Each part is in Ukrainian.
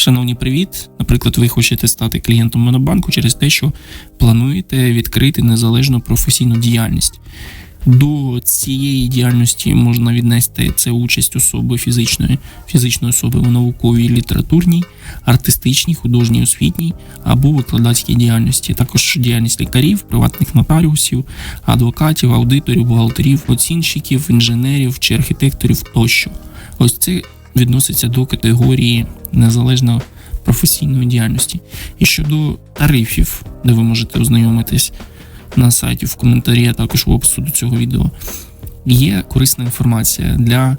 Шановні, привіт! Наприклад, ви хочете стати клієнтом Монобанку через те, що плануєте відкрити незалежну професійну діяльність. До цієї діяльності можна віднести це участь особи фізичної, фізичної особи в науковій, літературній, артистичній, художній, освітній або викладацькій діяльності. Також діяльність лікарів, приватних нотаріусів, адвокатів, аудиторів, бухгалтерів, оцінщиків, інженерів чи архітекторів тощо. Ось це відноситься до категорії незалежно професійної діяльності. І щодо тарифів, де ви можете ознайомитись на сайті в коментарі, а також в опису до цього відео, є корисна інформація для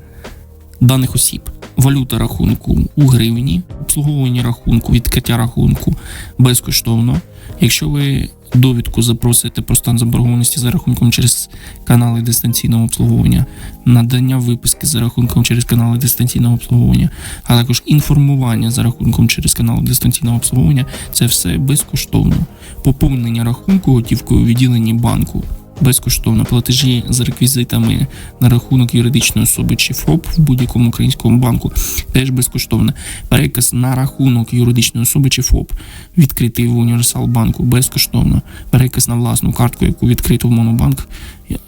даних осіб. Валюта рахунку у гривні, обслуговування рахунку, відкриття рахунку безкоштовно. Якщо ви довідку запросите про стан заборгованості за рахунком через канали дистанційного обслуговування, надання виписки за рахунком через канали дистанційного обслуговування, а також інформування за рахунком через канали дистанційного обслуговування, це все безкоштовно. Поповнення рахунку готівкою у відділенні банку. Безкоштовно платежі за реквізитами на рахунок юридичної особи чи ФОП в будь-якому українському банку теж безкоштовно. Переказ на рахунок юридичної особи чи ФОП відкритий в Універсал банку безкоштовно. Переказ на власну картку, яку відкрито в Монобанк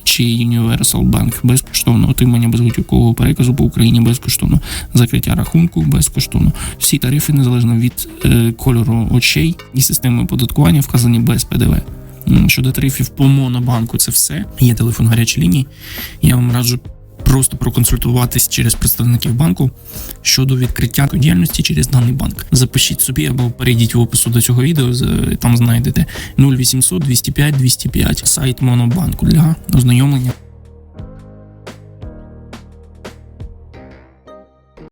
чи Universal Bank безкоштовно. Отримання безготівкового переказу по Україні безкоштовно. Закриття рахунку безкоштовно. Всі тарифи незалежно від е, кольору очей і системи оподаткування вказані без ПДВ. Щодо тарифів по монобанку, це все. Є телефон гарячої лінії. Я вам раджу просто проконсультуватись через представників банку щодо відкриття діяльності через даний банк. Запишіть собі або перейдіть в опису до цього відео. Там знайдете 0800 205 205 сайт монобанку для ознайомлення.